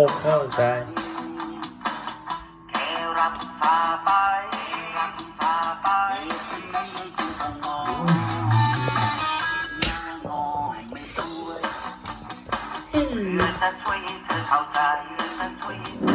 ผมเข้าใจแค่รับตาไปรับตาไปสิ่งใดจึงต้องมองอยามองไม่สวยเพื่อจะช่วยให้เธอเข้าใจเพื่อจ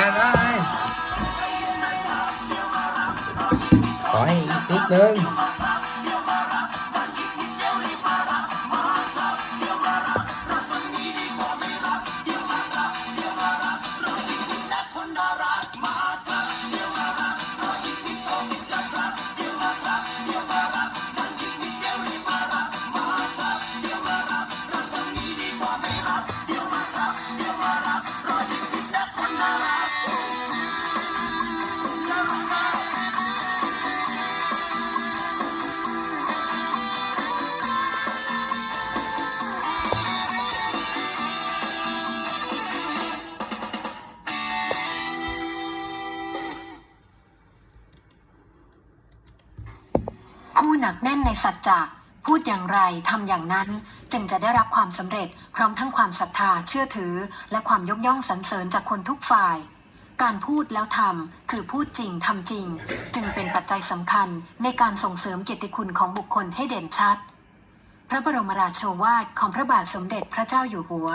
กันได้ขอให้อีกนิดนึงคนดารา ผู้หนักแน่นในสัจจะพูดอย่างไรทำอย่างนั้น จึงจะได้รับความสำเร็จพร้อมทั้งความศรัทธาเชื่อถือ และความยกย่องสรรเสริญจากคนทุกฝ่าย การพูดแล้วทำคือพูดจริงทำจริง จึงเป็นปัจจัยสำคัญในการส่งเสริมเกียรติคุณของบุคคลให้เด่นชัด พระบรมราโชวาทของพระบาทสมเด็จพระเจ้าอยู่หัว